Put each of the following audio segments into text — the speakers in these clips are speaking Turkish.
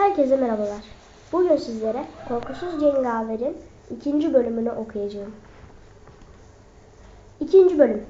Herkese merhabalar. Bugün sizlere Korkusuz Cengaver'in ikinci bölümünü okuyacağım. İkinci bölüm.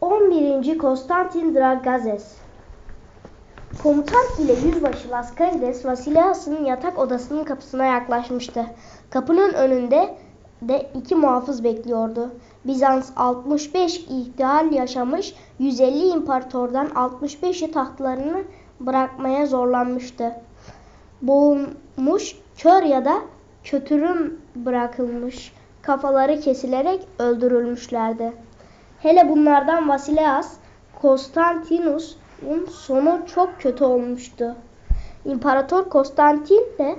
11. Konstantin Dragazes Komutan ile yüzbaşı Laskarides Vasileas'ın yatak odasının kapısına yaklaşmıştı. Kapının önünde de iki muhafız bekliyordu. Bizans 65 ihtihal yaşamış, 150 imparatordan 65'i tahtlarını bırakmaya zorlanmıştı. Boğulmuş, kör ya da kötürüm bırakılmış, kafaları kesilerek öldürülmüşlerdi. Hele bunlardan Vasileas, Konstantinus'un sonu çok kötü olmuştu. İmparator Konstantin de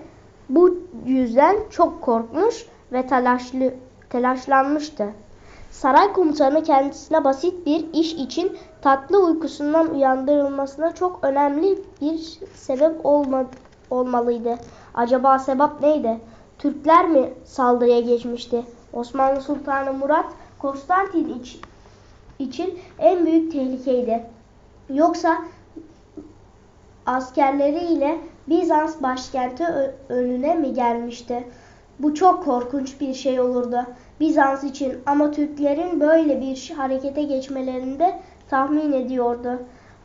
bu yüzden çok korkmuş ve telaşlı, telaşlanmıştı. Saray komutanı kendisine basit bir iş için tatlı uykusundan uyandırılmasına çok önemli bir sebep olma, olmalıydı. Acaba sebep neydi? Türkler mi saldırıya geçmişti? Osmanlı Sultanı Murat Konstantin için, için en büyük tehlikeydi. Yoksa askerleriyle Bizans başkenti önüne mi gelmişti? Bu çok korkunç bir şey olurdu Bizans için ama Türklerin böyle bir harekete geçmelerini de tahmin ediyordu.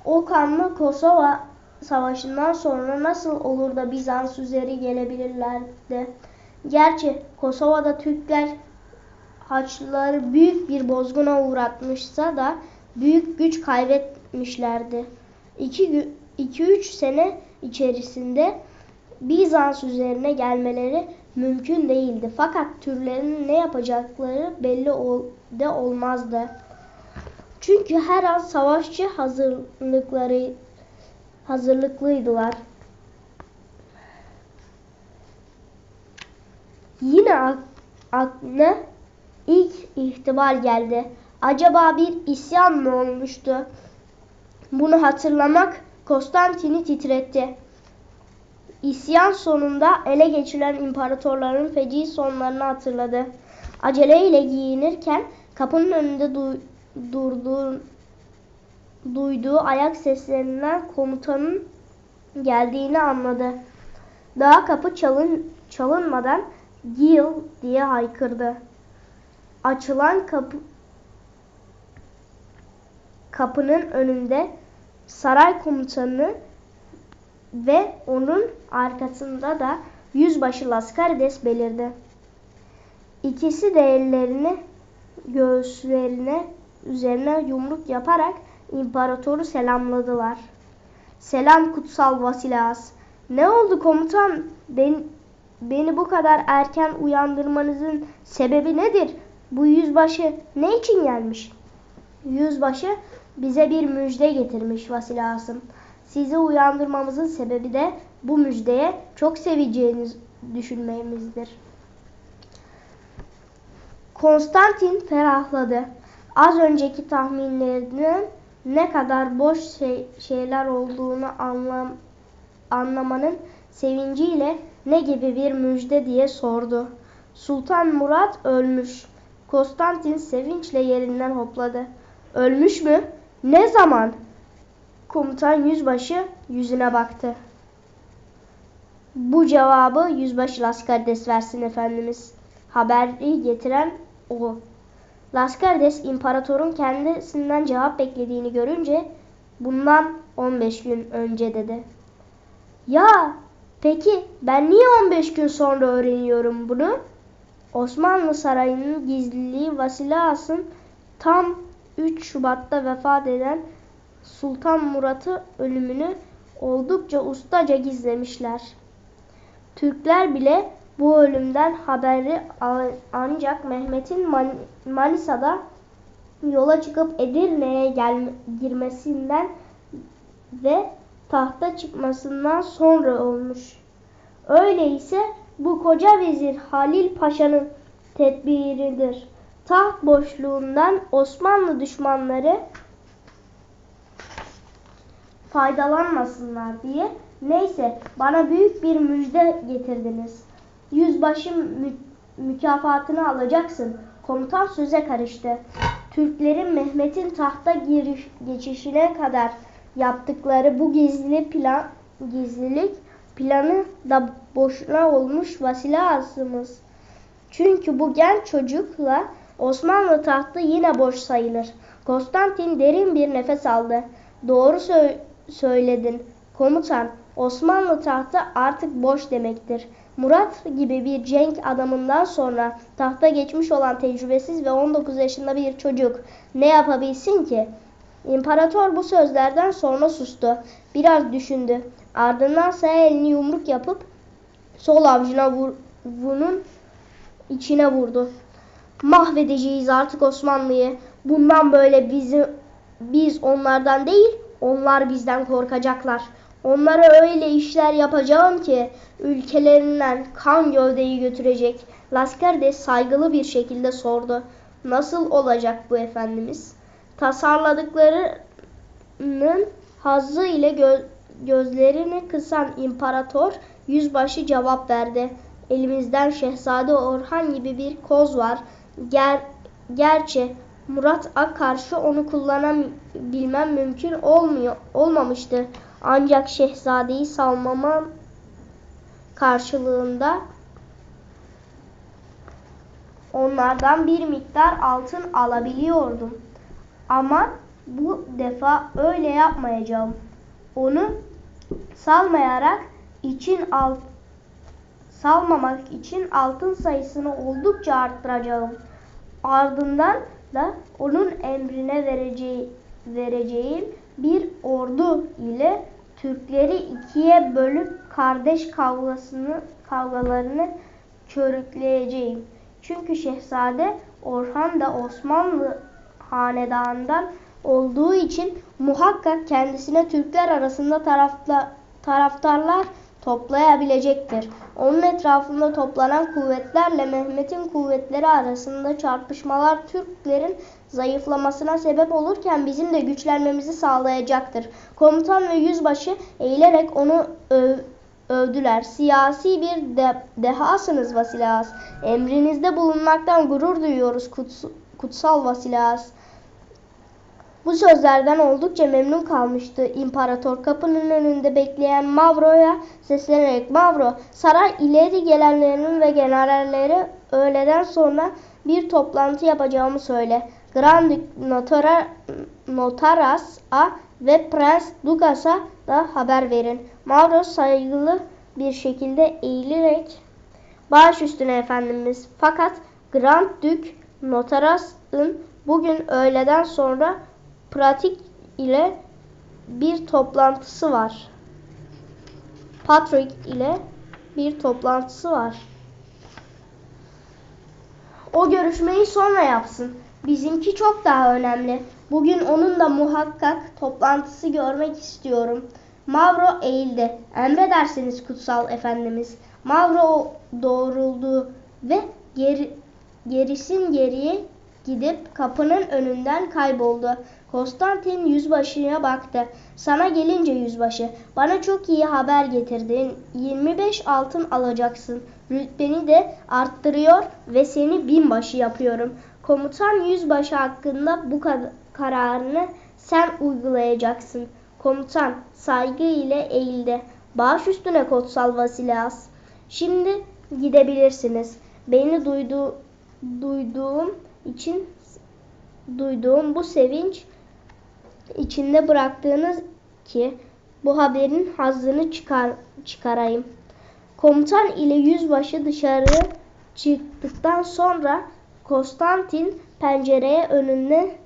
O kanlı Kosova Savaşı'ndan sonra nasıl olur da Bizans üzeri gelebilirlerdi? Gerçi Kosova'da Türkler Haçlıları büyük bir bozguna uğratmışsa da büyük güç kaybetmişlerdi. 2-3 sene içerisinde Bizans üzerine gelmeleri mümkün değildi. Fakat türlerin ne yapacakları belli de olmazdı. Çünkü her an savaşçı hazırlıkları hazırlıklıydılar. Yine aklına ilk ihtimal geldi. Acaba bir isyan mı olmuştu? Bunu hatırlamak Konstantin'i titretti. İsyan sonunda ele geçirilen imparatorların feci sonlarını hatırladı. Aceleyle giyinirken kapının önünde du durduğu, duyduğu ayak seslerinden komutanın geldiğini anladı. Daha kapı çalın, çalınmadan Gil diye haykırdı. Açılan kapı kapının önünde saray komutanı ve onun arkasında da yüzbaşı Laskarides belirdi. İkisi de ellerini göğüslerine üzerine yumruk yaparak imparatoru selamladılar. Selam kutsal Vasilas. Ne oldu komutan? Ben, beni bu kadar erken uyandırmanızın sebebi nedir? Bu yüzbaşı ne için gelmiş? Yüzbaşı bize bir müjde getirmiş Vasilas'ım. Sizi uyandırmamızın sebebi de bu müjdeye çok seveceğiniz düşünmemizdir. Konstantin ferahladı. Az önceki tahminlerinin ne kadar boş şey, şeyler olduğunu anlam, anlamanın sevinciyle ne gibi bir müjde diye sordu. Sultan Murat ölmüş. Konstantin sevinçle yerinden hopladı. Ölmüş mü? Ne zaman? Komutan yüzbaşı yüzüne baktı. Bu cevabı yüzbaşı Laskarides versin efendimiz. Haberi getiren o. Laskarides imparatorun kendisinden cevap beklediğini görünce bundan 15 gün önce dedi. Ya peki ben niye 15 gün sonra öğreniyorum bunu? Osmanlı Sarayı'nın gizliliği Vasilas'ın tam 3 Şubat'ta vefat eden Sultan Murat'ı ölümünü oldukça ustaca gizlemişler. Türkler bile bu ölümden haberi ancak Mehmet'in Manisa'da yola çıkıp Edirne'ye girmesinden ve tahta çıkmasından sonra olmuş. Öyleyse bu koca vezir Halil Paşa'nın tedbiridir. Taht boşluğundan Osmanlı düşmanları faydalanmasınlar diye. Neyse bana büyük bir müjde getirdiniz. Yüzbaşı mü mükafatını alacaksın. Komutan söze karıştı. Türklerin Mehmet'in tahta giriş, geçişine kadar yaptıkları bu gizli plan gizlilik planı da boşuna olmuş Vasilas'ımız. Çünkü bu genç çocukla Osmanlı tahtı yine boş sayılır. Konstantin derin bir nefes aldı. Doğru sö- söyledin komutan. Osmanlı tahtı artık boş demektir. Murat gibi bir cenk adamından sonra tahta geçmiş olan tecrübesiz ve 19 yaşında bir çocuk ne yapabilsin ki? İmparator bu sözlerden sonra sustu. Biraz düşündü. Ardından sağ elini yumruk yapıp sol avucuna vur, bunun içine vurdu. Mahvedeceğiz artık Osmanlı'yı. Bundan böyle bizi biz onlardan değil, onlar bizden korkacaklar. Onlara öyle işler yapacağım ki ülkelerinden kan gövdeyi götürecek. Laskerdes saygılı bir şekilde sordu. Nasıl olacak bu efendimiz? Tasarladıklarının hazzı ile gö- gözlerini kısan imparator yüzbaşı cevap verdi. Elimizden Şehzade Orhan gibi bir koz var. Ger gerçi Murat Ak karşı onu kullanabilmem mümkün olmuyor olmamıştı. Ancak şehzadeyi salmamam karşılığında onlardan bir miktar altın alabiliyordum. Ama bu defa öyle yapmayacağım. Onu salmayarak için alt salmamak için altın sayısını oldukça arttıracağım. Ardından da onun emrine vereceği, vereceğim bir ordu ile Türkleri ikiye bölüp kardeş kavgasını kavgalarını körükleyeceğim. Çünkü Şehzade Orhan da Osmanlı hanedanından olduğu için muhakkak kendisine Türkler arasında tarafta, taraftarlar toplayabilecektir. Onun etrafında toplanan kuvvetlerle Mehmet'in kuvvetleri arasında çarpışmalar Türklerin zayıflamasına sebep olurken bizim de güçlenmemizi sağlayacaktır. Komutan ve yüzbaşı eğilerek onu öv, övdüler. Siyasi bir de, dehasınız Vasilas. Emrinizde bulunmaktan gurur duyuyoruz kuts, kutsal Vasilas. Bu sözlerden oldukça memnun kalmıştı imparator. Kapının önünde bekleyen Mavro'ya seslenerek Mavro, saray ileri gelenlerin ve generalleri öğleden sonra bir toplantı yapacağımı söyle. Grand Notara, Notaras'a ve Prens Dugas'a da haber verin. Mavro saygılı bir şekilde eğilerek baş üstüne efendimiz. Fakat Grand Duke Notaras'ın bugün öğleden sonra pratik ile bir toplantısı var. Patrick ile bir toplantısı var. O görüşmeyi sonra yapsın. Bizimki çok daha önemli. Bugün onunla muhakkak toplantısı görmek istiyorum. Mavro eğildi. Emredersiniz kutsal efendimiz. Mavro doğruldu ve geri, gerisin geriye gidip kapının önünden kayboldu. Konstantin yüzbaşıya baktı. Sana gelince yüzbaşı, bana çok iyi haber getirdin. 25 altın alacaksın. Rütbeni de arttırıyor ve seni binbaşı yapıyorum. Komutan yüzbaşı hakkında bu kararını sen uygulayacaksın. Komutan saygı ile eğildi. Baş üstüne Kotsal Vasilas. Şimdi gidebilirsiniz. Beni duydu, duyduğum için duyduğum bu sevinç içinde bıraktığınız ki bu haberin hazzını çıkar, çıkarayım. Komutan ile yüzbaşı dışarı çıktıktan sonra Konstantin pencereye önüne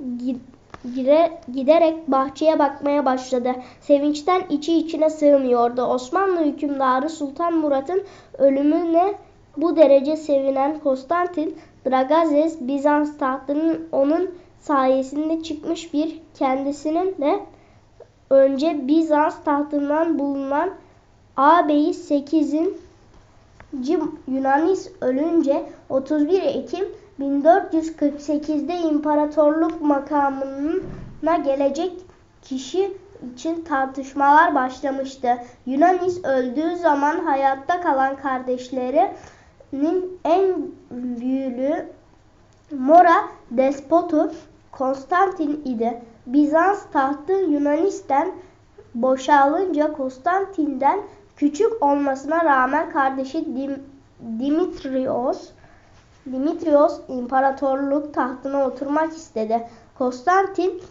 gire, giderek bahçeye bakmaya başladı. Sevinçten içi içine sığmıyordu. Osmanlı hükümdarı Sultan Murat'ın ölümüne bu derece sevinen Konstantin Dragazes Bizans tahtının onun sayesinde çıkmış bir kendisinin de önce Bizans tahtından bulunan ağabeyi 8'in Yunanis ölünce 31 Ekim 1448'de imparatorluk makamına gelecek kişi için tartışmalar başlamıştı. Yunanis öldüğü zaman hayatta kalan kardeşlerinin en büyüğü Mora despotu Konstantin idi. Bizans tahtı Yunanis'ten boşalınca Konstantin'den küçük olmasına rağmen kardeşi Dim- Dimitrios Dimitrios imparatorluk tahtına oturmak istedi. Konstantin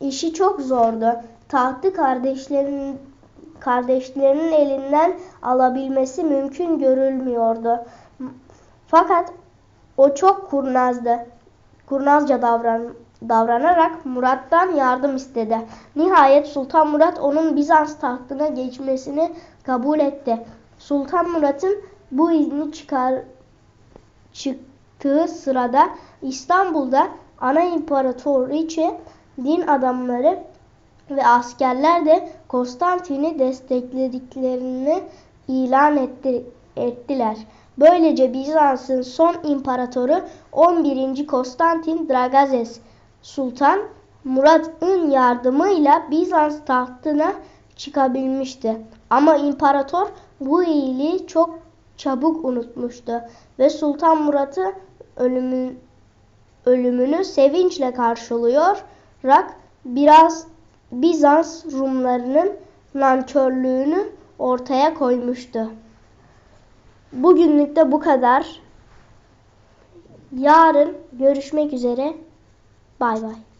işi çok zordu. Tahtı kardeşlerin kardeşlerinin elinden alabilmesi mümkün görülmüyordu. Fakat o çok kurnazdı. Kurnazca davran davranarak Murat'tan yardım istedi. Nihayet Sultan Murat onun Bizans tahtına geçmesini kabul etti. Sultan Murat'ın bu izni çıkar çıktığı sırada İstanbul'da ana imparatoriçe, din adamları ve askerler de Konstantin'i desteklediklerini ilan etti, ettiler. Böylece Bizans'ın son imparatoru 11. Konstantin Dragazes Sultan Murat'ın yardımıyla Bizans tahtına çıkabilmişti. Ama imparator bu iyiliği çok çabuk unutmuştu ve Sultan Murat'ı ölümün, ölümünü sevinçle karşılayarak biraz Bizans Rumlarının nankörlüğünü ortaya koymuştu. Bugünlük de bu kadar. Yarın görüşmek üzere. Bay bay.